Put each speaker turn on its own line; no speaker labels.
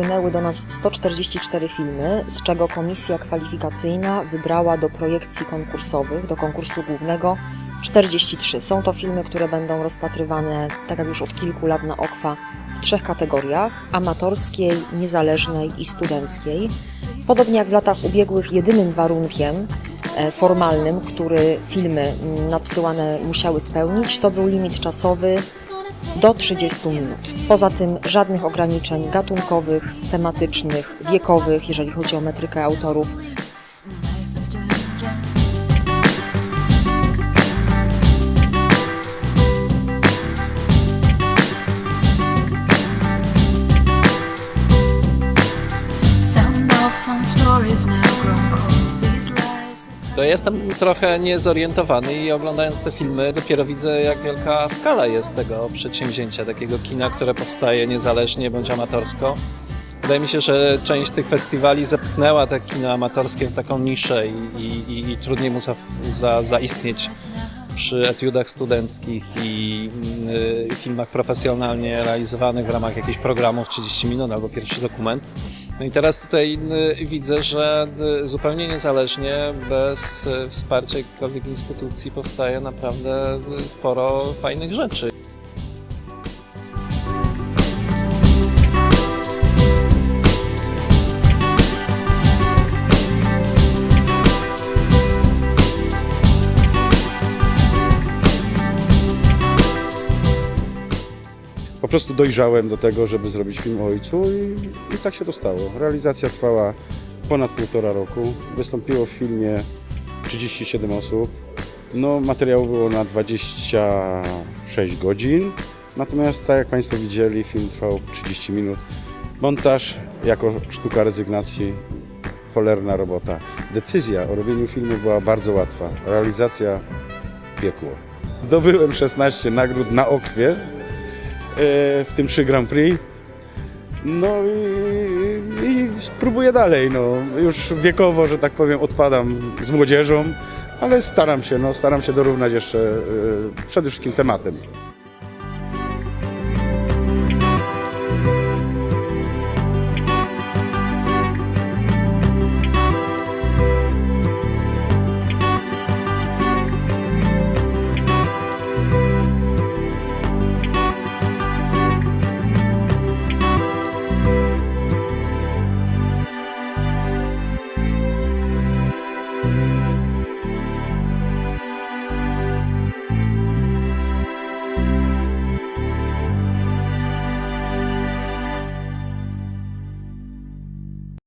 wpłynęły do nas 144 filmy, z czego komisja kwalifikacyjna wybrała do projekcji konkursowych, do konkursu głównego 43. Są to filmy, które będą rozpatrywane, tak jak już od kilku lat na OKWA, w trzech kategoriach: amatorskiej, niezależnej i studenckiej. Podobnie jak w latach ubiegłych, jedynym warunkiem e, formalnym, który filmy nadsyłane musiały spełnić, to był limit czasowy do 30 minut. Poza tym żadnych ograniczeń gatunkowych, tematycznych, wiekowych, jeżeli chodzi o metrykę autorów.
Sound off on stories now grown cold.
To jestem trochę niezorientowany i oglądając te filmy dopiero widzę, jak wielka skala jest tego przedsięwzięcia, takiego kina, które powstaje niezależnie bądź amatorsko. Wydaje mi się, że część tych festiwali zepchnęła te kino amatorskie w taką niszę i, i, i, i trudniej mu za, za, zaistnieć przy etiudach studenckich i y, filmach profesjonalnie realizowanych w ramach jakichś programów 30 minut albo pierwszy dokument. No i teraz tutaj y, widzę, że y, zupełnie niezależnie, bez y, wsparcia jakichkolwiek instytucji powstaje naprawdę sporo fajnych rzeczy.
Prostu dojrzałem do tego, żeby zrobić film o ojcu i, i tak się to stało. Realizacja trwała ponad półtora roku. Wystąpiło w filmie 37 osób. No, materiału było na 26 godzin. Natomiast tak jak Państwo widzieli, film trwał 30 minut. Montaż jako sztuka rezygnacji, cholerna robota. Decyzja o robieniu filmu była bardzo łatwa. Realizacja piekło. Zdobyłem 16 nagród na okwie, w tym 3 Grand Prix. No i, i próbuję dalej. No. Już wiekowo, że tak powiem, odpadam z młodzieżą, ale staram się, no, staram się dorównać jeszcze e, przede wszystkim tematem.